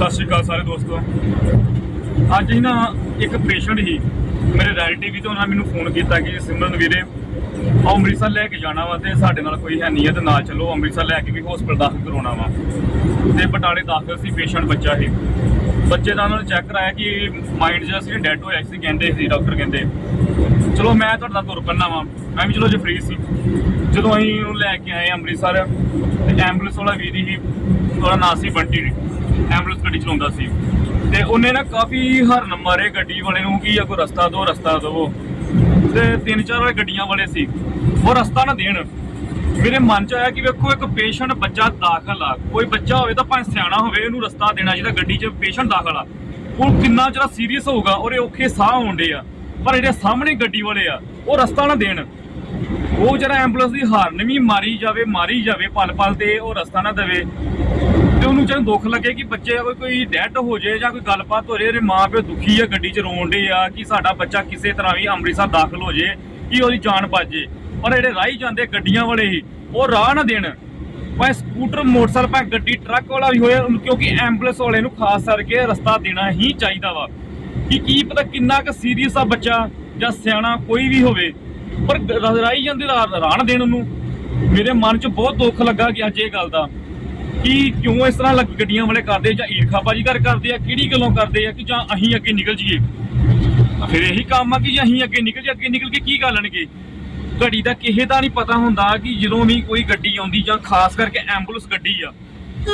ਸਤਿ ਸ਼੍ਰੀ ਅਕਾਲ ਸਾਰੇ ਦੋਸਤੋ। ਅੱਜ ਹੀ ਨਾ ਇੱਕ ਪੇਸ਼ੈਂਟ ਹੀ ਮੇਰੇ ਰਿਲੇਟਿਵ ਵੀ ਤੋਂ ਉਹਨਾਂ ਮੈਨੂੰ ਫੋਨ ਕੀਤਾ ਕਿ ਸਿਮਰਨ ਵੀਰੇ ਆਹ ਅੰਮ੍ਰਿਤਸਰ ਲੈ ਕੇ ਜਾਣਾ ਵਾ ਤੇ ਸਾਡੇ ਨਾਲ ਕੋਈ ਹੈ ਨਹੀਂ ਹੈ ਤੇ ਨਾਲ ਚਲੋ, ਅੰਮ੍ਰਿਤਸਰ ਲੈ ਕੇ ਵੀ ਹਸਪਤਾਲ ਦਾਖਲ ਕਰਾਉਣਾ ਵਾ। ਤੇ ਬਟਾਲੇ ਦਾਖਲ ਸੀ ਪੇਸ਼ੈਂਟ ਬੱਚਾ ਸੀ ਬੱਚੇ ਦਾ ਉਹਨਾਂ ਨੇ ਚੈੱਕ ਕਰਾਇਆ ਕਿ ਮਾਈਂਡ ਜਿਹੜਾ ਸੀ ਡੈਡ ਹੋਇਆ ਸੀ, ਕਹਿੰਦੇ ਸੀ ਡਾਕਟਰ ਕਹਿੰਦੇ। ਚਲੋ ਮੈਂ ਤੁਹਾਡੇ ਨਾਲ ਤੁਰ ਪੈਣਾ ਵਾ, ਮੈਂ ਵੀ ਚਲੋ ਜੇ ਫ੍ਰੀ ਸੀ। ਜਦੋਂ ਅਸੀਂ ਉਹਨੂੰ ਲੈ ਕੇ ਆਏ ਅੰਮ੍ਰਿਤਸਰ, ਤੇ ਐਂਬੂਲੈਂਸ ਵਾਲਾ ਵੀਰ ਹੀ, ਉਹਦਾ ਨਾਂ ਸੀ ਬੰਟੀ। ਐਂਬੂਲੈਂਸ ਗੱਡੀ ਚਲਾਉਂਦਾ ਸੀ। ਤੇ ਉਹਨੇ ਨਾ ਕਾਫੀ ਹਰਨ ਮਾਰੇ ਗੱਡੀ ਵਾਲੇ ਨੂੰ ਕਿ ਆ ਕੋਈ ਰਸਤਾ ਦਿਓ ਰਸਤਾ ਦਿਓ ਤੇ ਤਿੰਨ ਚਾਰ ਵਾਲੇ ਗੱਡੀਆਂ ਵਾਲੇ ਸੀ। ਉਹ ਰਸਤਾ ਨਾ ਦੇਣ। ਮੇਰੇ ਮਨ ਚ ਆਇਆ ਕਿ ਵੇਖੋ, ਇੱਕ ਪੇਸ਼ੈਂਟ ਬੱਚਾ ਦਾਖਲ ਆ। ਕੋਈ ਬੱਚਾ ਹੋਵੇ ਤਾਂ ਭਾਵੇਂ ਸਿਆਣਾ ਹੋਵੇ, ਉਹਨੂੰ ਰਸਤਾ ਦੇਣਾ ਚਾਹੀਦਾ ਗੱਡੀ 'ਚ ਪੇਸ਼ੈਂਟ ਦਾਖਲ ਆ। ਉਹ ਕਿੰਨਾ ਜਿਹੜਾ ਸੀਰੀਅਸ ਹੋਊਗਾ ਔਰ ਇਹ ਔਖੇ ਸਾਹ ਆਉਂਦੇ ਆ। ਪਰ ਜਿਹੜੇ ਸਾਹਮਣੇ ਗੱਡੀ ਵਾਲੇ ਆ, ਉਹ ਰਸਤਾ ਨਾ ਦੇਣ। ਉਹ ਜਿਹੜਾ ਐਂਬੂਲੈਂਸ ਦੀ ਹਾਰਨ ਵੀ ਮਾਰੀ ਜਾਵੇ ਮਾਰੀ ਜਾਵੇ ਪਲ ਪਲ ਤੇ ਉਹ ਰਸਤਾ ਨਾ ਦੇਵੇ। ਬੱਚਿਆਂ ਨੂੰ ਦੁੱਖ ਲੱਗੇ ਕਿ ਬੱਚੇ ਕੋਈ ਕੋਈ ਡੈਥ ਹੋ ਜਾਏ ਜਾਂ ਕੋਈ ਗੱਲਬਾਤ ਹੋ ਜਾਏ, ਉਹਦੇ ਮਾਂ ਪਿਓ ਦੁਖੀ ਆ, ਗੱਡੀ 'ਚ ਰੋਣ ਡੇ ਆ ਕਿ ਸਾਡਾ ਬੱਚਾ ਕਿਸੇ ਤਰ੍ਹਾਂ ਵੀ ਅੰਮ੍ਰਿਤਸਰ ਦਾਖਲ ਹੋ ਜਾਏ, ਕਿ ਉਹਦੀ ਜਾਨ ਬਚ ਜੇ ਪਰ ਜਿਹੜੇ ਰਾਹੀ ਜਾਂਦੇ ਗੱਡੀਆਂ ਵਾਲੇ ਹੀ, ਉਹ ਰਾਹ ਨਾ ਦੇਣ। ਭਾਵੇਂ ਸਕੂਟਰ, ਮੋਟਰਸਾਈਕਲ, ਭਾਵੇਂ ਗੱਡੀ, ਟਰੱਕ ਵਾਲਾ ਵੀ ਹੋਏ ਕਿਉਂਕਿ ਐਂਬੂਲੈਂਸ ਵਾਲੇ ਨੂੰ ਖਾਸ ਕਰਕੇ ਰਸਤਾ ਦੇਣਾ ਹੀ ਚਾਹੀਦਾ ਵਾ। ਕਿ ਕੀ ਪਤਾ ਕਿੰਨਾ ਕੁ ਸੀਰੀਅਸ ਆ ਬੱਚਾ ਜਾਂ ਸਿਆਣਾ ਕੋਈ ਵੀ ਹੋਵੇ। ਪਰ ਗ- ਰਾਹੀ ਜਾਂਦੇ ਰਾਹ ਨਾ ਦੇਣ ਉਹਨੂੰ। ਮੇਰੇ ਮਨ 'ਚ ਬਹੁਤ ਦੁੱਖ ਲੱਗਾ ਕਿ ਅੱਜ ਇਹ ਗੱਲ ਦਾ। ਕਿ ਕਿਉਂ ਇਸ ਤਰ੍ਹਾਂ ਲੱਗ- ਗੱਡੀਆਂ ਵਾਲੇ ਕਰਦੇ ਜਾਂ ਈਰਖਾਬਾਜੀ ਕਰ ਕਰਦੇ ਆ? ਕਿਹੜੀ ਗੱਲੋਂ ਕਰਦੇ ਆ ਕਿ ਜਾਂ ਅਸੀਂ ਅੱਗੇ ਨਿਕਲ ਜਾਈਏ? ਫਿਰ ਇਹੀ ਕੰਮ ਆ ਕਿ ਜੇ ਅਸੀਂ ਅੱਗੇ ਨਿਕਲ ਜੇ ਅੱਗੇ ਨਿਕਲ ਕੇ ਕੀ ਕਰ ਲੈਣਗੇ ਘੜੀ ਦਾ ਕਿਸੇ ਦਾ ਨਹੀਂ ਪਤਾ ਹੁੰਦਾ ਕਿ ਜਦੋਂ ਵੀ ਕੋਈ ਗੱਡੀ ਆਉਂਦੀ ਜਾਂ ਖਾਸ ਕਰਕੇ ਐਂਬੂਲੈਂਸ ਗੱਡੀ ਆ,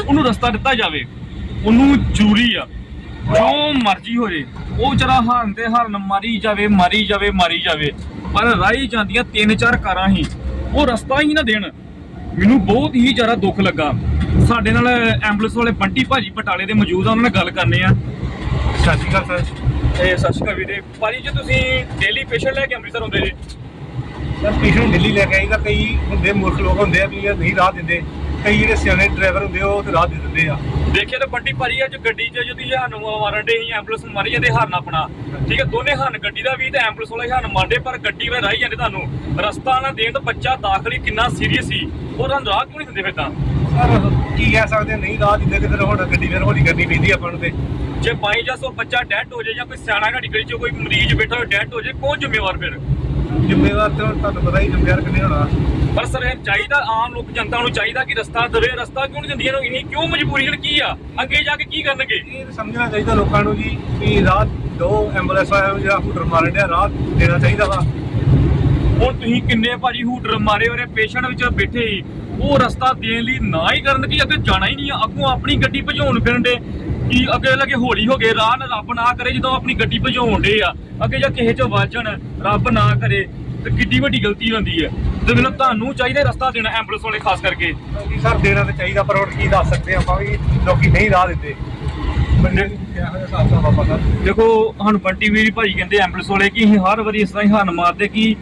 ਉਹਨੂੰ ਰਸਤਾ ਦਿੱਤਾ ਜਾਵੇ, ਉਹਨੂੰ ਜ਼ਰੂਰੀ ਆ। ਜੋ ਮਰਜ਼ੀ ਹੋ ਜੇ ਉਹ ਵਿਚਾਰਾ ਹਾਰਨ ਤੇ ਹਾਰਨ ਮਾਰੀ ਜਾਵੇ ਮਾਰੀ ਜਾਵੇ ਮਾਰੀ ਜਾਵੇ। ਪਰ ਰਾਹੀ ਜਾਂਦੀਆਂ ਤਿੰਨ ਚਾਰ ਕਾਰਾਂ ਹੀ, ਉਹ ਰਸਤਾ ਹੀ ਨਾ ਦੇਣ। ਮੈਨੂੰ ਬਹੁਤ ਹੀ ਜ਼ਿਆਦਾ ਦੁੱਖ ਲੱਗਾ। ਸਾਡੇ ਨਾਲ ਐਂਬੂਲੈਂਸ ਵਾਲੇ ਬੰਟੀ ਭਾਜੀ ਬਟਾਲੇ ਦੇ ਮੌਜੂਦ ਆ ਉਹਨਾਂ ਨਾਲ ਗੱਲ ਕਰਨੇ ਆ। ਸਤਿ ਸ਼੍ਰੀ ਅਕਾਲ ਸਰ। ਇਹ ਸਤਿ ਸ਼੍ਰੀ ਅਕਾਲ ਵੀਰੇ। ਭਾਜੀ ਜੀ ਤੁਸੀਂ ਡੇਲੀ ਪੇਸ਼ੈਂਟ ਲੈ ਕੇ ਅੰਮ੍ਰਿਤਸਰ ਆਉਂਦੇ ਜੀ? ਸਰ ਪੇਸ਼ੈਂਟ ਦਿੱਲੀ ਲੈ ਕੇ ਆਈਦਾ ਕਈ ਹੁੰਦੇ ਮੂਰਖ ਲੋਕ ਹੁੰਦੇ ਆ ਵੀ ਇਹ ਨਹੀਂ ਰਾਹ ਦਿੰਦੇ। ਕਈ ਜਿਹੜੇ ਸਿਆਣੇ ਡਰਾਈਵਰ ਹੁੰਦੇ ਉਹ ਤੇ ਰਾਹ ਦੇ ਦਿੰਦੇ ਆ। ਦੇਖਿਆ ਤਾਂ ਬੰਟੀ ਭਾਜੀ ਅੱਜ ਗੱਡੀ 'ਚ ਜਦੋਂ ਸਾਨੂੰ ਮਾਰਨ ਦੇ ਸੀ ਐਂਬੂਲੈਂਸ ਮਾਰੀ ਜਾਂਦੇ ਹਰਨ ਆਪਣਾ। ਠੀਕ ਹੈ ਦੋਨੇ ਹਰਨ ਗੱਡੀ ਦਾ ਵੀ ਤੇ ਐਂਬੂਲੈਂਸ ਵਾਲਾ ਹਰਨ ਮਾਰਦੇ ਪਰ ਗੱਡੀ ਵਾਲੇ ਰਾਹੀ ਜਾਂਦੇ ਤੁਹਾਨੂੰ। ਰਸਤਾ ਨਾ ਦੇਣ ਤਾਂ ਬੱਚਾ ਦਾਖਲ ਕਿੰਨਾ ਸੀਰੀਅਸ ਸੀ ਉਹ ਤੁਹਾਨੂੰ ਰਾਹ ਕਿਉਂ ਨਹੀਂ ਦਿੰਦੇ ਫਿਰ ਤਾਂ? ਸਰ ਕੀ ਕਹਿ ਸਕਦੇ ਨਹੀਂ ਰਾਹ ਦਿੰਦੇ ਤੇ ਫਿਰ ਹੁਣ ਗੱਡੀ ਫਿਰ ਹੌਲੀ ਕਰਨੀ ਪੈਂਦੀ ਆਪਾਂ ਨੂੰ ਤੇ। ਜੇ ਬਾਈ ਜਾਂ ਸੋ ਬੱਚਾ ਡੈਡ ਹੋ ਜਾਏ ਜਾਂ ਕੋਈ ਸਿਆਣਾ ਗੱਡੀ ਗੱਡੀ 'ਚ ਕੋਈ ਮਰੀਜ਼ ਬੈਠਾ ਹੋਵੇ ਡੈਡ ਹੋ ਜਾਏ ਕੌਣ ਜ਼ਿੰਮੇਵਾਰ ਫਿਰ? ਜ਼ਿੰਮੇਵਾਰ ਤੇ ਹੁਣ ਤੁਹਾਨੂੰ ਪਤਾ ਹੀ ਜ਼ਿੰਮੇਵਾਰ ਕਿੰਨੇ ਹੋਣਾ। ਪਰ ਸਰ ਇਹ ਚਾਹੀਦਾ ਆਮ ਲੋਕ ਜਨਤਾ ਨੂੰ ਚਾਹੀਦਾ ਕਿ ਰਸਤਾ ਦੇਵੇ। ਰਸਤਾ ਕਿਉਂ ਨਹੀਂ ਦਿੰਦੀਆਂ ਨੂੰ ਇੰਨੀ ਕਿਉਂ ਮਜਬੂਰੀ ਹੈ ਕੀ ਆ? ਅੱਗੇ ਜਾ ਕੇ ਕੀ ਕਰਨਗੇ? ਇਹ ਸਮਝਣਾ ਚਾਹੀਦਾ ਲੋਕਾਂ ਨੂੰ ਜੀ ਵੀ ਰਾਹ ਦੋ ਐਂਬੂਲੈਂਸ ਨੂੰ ਜਿਹੜਾ ਹੂਟਰ ਮਾਰਨ ਡਿਆ ਰਾਹ ਦੇਣਾ ਚਾਹੀਦਾ ਵਾ। ਹੁਣ ਤੁਸੀਂ ਕਿੰਨੇ ਭਾਜੀ ਹੂਟਰ ਮਾਰੇ ਹੋਰੇ ਪੇਸ਼ੈਂਟ ਵਿੱਚ ਬੈਠੇ ਸੀ ਉਹ ਰਸਤਾ ਦੇਣ ਲਈ ਨਾ ਹੀ ਕਰਨ ਕਿ ਅੱਗੇ ਜਾਣਾ ਹੀ ਨਹੀਂ ਆ ਅੱਗੋਂ ਆਪਣੀ ਗੱਡੀ ਭਜਾਉਣ ਫਿਰਨ ਦੇ ਕਿ ਅੱਗੇ ਲੱਗੇ ਹੌਲੀ ਹੋ ਗਏ ਰਾਹ ਨਾ ਰੱਬ ਨਾ ਕਰੇ ਜਦੋਂ ਆਪਣੀ ਗੱਡੀ ਭਜਾਉਣ ਦੇ ਆ। ਅੱਗੇ ਜਾਂ ਕਿਸੇ ਚ ਵੱਜਣ ਰੱਬ ਨਾ ਕਰੇ ਤੇ ਕਿੱਡੀ ਵੱਡੀ ਗਲਤੀ ਹੁੰਦੀ ਹੈ ਤੇ ਮੈਨੂੰ ਤੁਹਾਨੂੰ ਚਾਹੀਦਾ ਰਸਤਾ ਦੇਣਾ ਐਂਬੂਲੈਂਸ ਵਾਲੇ ਖਾਸ ਕਰਕੇ। ਕਿਉਂਕਿ ਸਰ ਦੇਣਾ ਤੇ ਚਾਹੀਦਾ ਪਰ ਹੁਣ ਕੀ ਦੱਸ ਸਕਦੇ ਆਪਾਂ ਵੀ ਲੋਕੀ ਨਹੀਂ ਰਾਹ ਦਿੰਦੇ। ਦੇਖੋ ਬੰਟੀ ਵੀਰ ਭਾਜੀ ਕਹਿੰਦੇ ਐਂਬੂਲੈਂਸ ਵਾਲੇ ਕਿ ਹਰ ਵਾਰੀ ਇਸ ਤਰ੍ਹਾਂ ਹੀ ਹਰਨ ਮਾਰਦੇ ਕਿ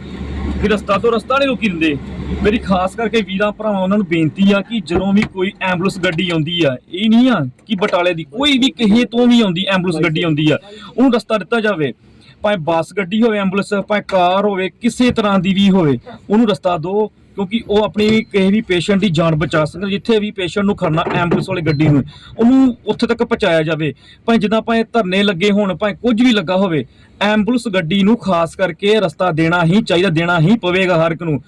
ਕਿ ਰਸਤਾ ਤੋਂ ਰਸਤਾ ਨਹੀਂ ਰੋਕੀ ਦਿੰਦੇ। ਮੇਰੀ ਖਾਸ ਕਰਕੇ ਵੀਰਾਂ ਭਰਾਵਾਂ, ਉਹਨਾਂ ਨੂੰ ਬੇਨਤੀ ਆ ਕਿ ਜਦੋਂ ਵੀ ਕੋਈ ਐਂਬੂਲੈਂਸ ਗੱਡੀ ਆਉਂਦੀ ਆ, ਇਹ ਨਹੀਂ ਆ ਕਿ ਬਟਾਲੇ ਦੀ ਕੋਈ ਵੀ ਕਿਸੇ ਤੋਂ ਵੀ ਆਉਂਦੀ ਐਂਬੂਲੈਂਸ ਗੱਡੀ ਆਉਂਦੀ ਆ, ਉਹਨੂੰ ਰਸਤਾ ਦਿੱਤਾ ਜਾਵੇ। ਭਾਵੇਂ ਬੱਸ ਗੱਡੀ ਹੋਵੇ ਐਂਬੂਲੈਂਸ ਭਾਵੇਂ ਕਾਰ ਹੋਵੇ, ਕਿਸੇ ਤਰ੍ਹਾਂ ਦੀ ਵੀ ਹੋਵੇ, ਉਹਨੂੰ ਰਸਤਾ ਦਿਓ। ਕਿਉਂਕਿ ਉਹ ਆਪਣੀ ਕਿਸੇ ਵੀ ਪੇਸ਼ੈਂਟ ਦੀ ਜਾਨ ਬਚਾ ਸਕਣ, ਜਿੱਥੇ ਵੀ ਪੇਸ਼ੈਂਟ ਨੂੰ ਖੜਨਾ ਐਂਬੂਲੈਂਸ ਵਾਲੀ ਗੱਡੀ ਨੂੰ, ਉਹਨੂੰ ਉੱਥੇ ਤੱਕ ਪਹੁੰਚਾਇਆ ਜਾਵੇ। ਭਾਵੇਂ ਜਿੱਦਾਂ ਭਾਵੇਂ ਧਰਨੇ ਲੱਗੇ ਹੋਣ, ਭਾਵੇਂ ਕੁਝ ਵੀ ਲੱਗਾ ਹੋਵੇ ਐਂਬੂਲੈਂਸ ਗੱਡੀ ਨੂੰ ਖਾਸ ਕਰਕੇ ਰਸਤਾ ਦੇਣਾ ਹੀ ਚਾਹੀਦਾ, ਦੇਣਾ ਹੀ ਪਵੇਗਾ ਹਰ ਇੱਕ ਨੂੰ।